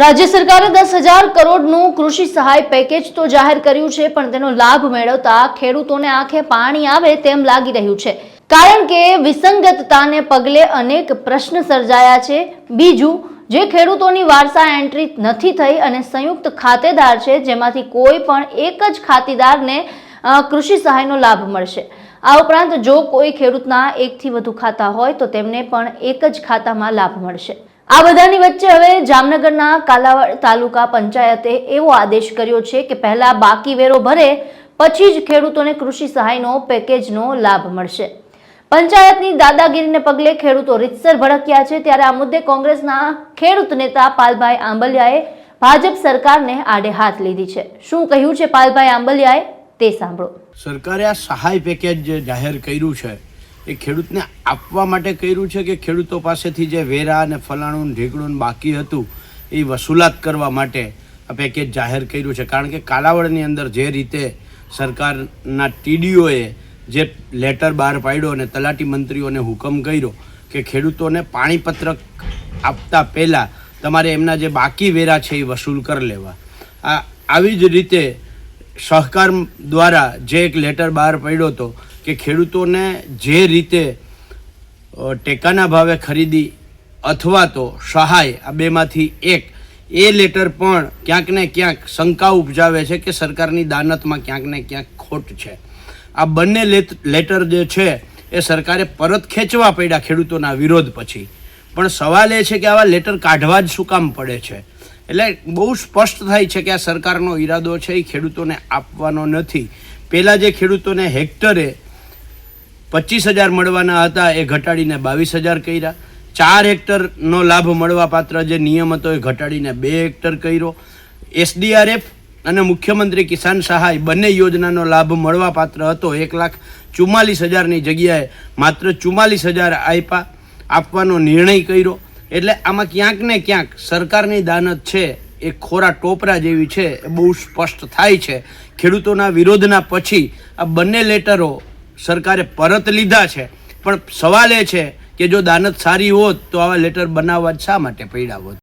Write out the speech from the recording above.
રાજ્ય સરકારે દસ હજાર કરોડનું કૃષિ સહાય પેકેજ તો જાહેર કર્યું છે, પણ તેનો લાભ મેળવતા ખેડૂતોને આંખે પાણી આવે તેમ લાગી રહ્યું છે. કારણ કે વિસંગતતાને પગલે અનેક પ્રશ્ન સર્જાયા છે. બીજું, જે ખેડૂતોની વારસા એન્ટ્રી નથી થઈ અને સંયુક્ત ખાતેદાર છે, જેમાંથી કોઈ પણ એક જ ખાતેદારને કૃષિ સહાયનો લાભ મળશે. આ ઉપરાંત જો કોઈ ખેડૂતના એકથી વધુ ખાતા હોય, તો તેમને પણ એક જ ખાતામાં લાભ મળશે. આ બધાની વચ્ચે હવે જામનગરના કાલાવાડ તાલુકા પંચાયતે એવો આદેશ કર્યો છે કે પહેલા બાકી વેરો ભરે, પછી જ ખેડૂતોને કૃષિ સહાયનો પેકેજનો લાભ મળશે. પંચાયતની દાદાગીરીને પગલે ખેડૂતો રીતસર ભડક્યા છે ત્યારે આ મુદ્દે કોંગ્રેસના ખેડૂત નેતા પાલભાઈ આંબલિયાએ ભાજપ સરકારને આડે હાથ લીધી છે. શું કહ્યું છે પાલભાઈ આંબલિયાએ તે સાંભળો. સરકારે આ સહાય પેકેજ જાહેર કર્યું છે. એ ખેડૂતને આપવા માટે કર્યું છે કે ખેડૂતો પાસેથી જે વેરા અને ફલાણું ને ઢીકણું બાકી હતું, એ વસૂલાત કરવા માટે આ પેકેજ જાહેર કર્યું છે. કારણ કે કાલાવડની અંદર જે રીતે સરકારના ટીડીઓએ જે લેટર બહાર પાડ્યો અને તલાટી મંત્રીઓને હુકમ કર્યો કે ખેડૂતોને પાણીપત્રક આપતા પહેલાં તમારે એમના જે બાકી વેરા છે એ વસૂલ કરી લેવા. આ આવી જ રીતે સહકાર દ્વારા જે એક લેટર બહાર પડ્યો હતો કે ખેડૂતોને જે રીતે ટેકાના ભાવે ખરીદી અથવા તો સહાય આ બેમાંથી એક, એ લેટર પણ ક્યાંક ને ક્યાંક શંકા ઉપજાવે છે કે સરકારની દાનતમાં ક્યાંક ને ક્યાંક ખોટ છે. આ બંને લેટર જે છે એ સરકારે પરત ખેંચવા પડ્યા ખેડૂતોના વિરોધ પછી. પણ સવાલ એ છે કે આવા લેટર કાઢવા જ શું કામ પડે છે? એટલે બહુ સ્પષ્ટ થાય છે કે આ સરકારનો ઈરાદો છે, એ ખેડૂતોને આપવાનો નથી. પહેલાં જે ખેડૂતોને હેક્ટરે પચીસ હજાર મળવાના હતા, એ ઘટાડીને બાવીસ હજાર કર્યા. ચાર હેક્ટરનો લાભ મળવા પાત્ર જે નિયમ હતો, એ ઘટાડીને બે હેક્ટર કર્યો. એસડીઆરએફ અને મુખ્યમંત્રી કિસાન સહાય બંને યોજનાનો લાભ મળવા પાત્ર હતો. એક લાખ ચુમ્માલીસ હજારની જગ્યાએ માત્ર ચુમ્માલીસ હજાર આપ્યા આપવાનો નિર્ણય કર્યો. એટલે આમાં ક્યાંક ને ક્યાંક સરકારની દાનત છે, એ ખોરા ટોપરા જેવી છે, એ બહુ સ્પષ્ટ થાય છે. ખેડૂતોના વિરોધના પછી આ બંને લેટરો સરકારે પરત લીધા છે. પણ સવાલ એ છે કે જો દાનત સારી હોત તો આવા લેટર બનાવવા શા માટે પડ્યા હોત?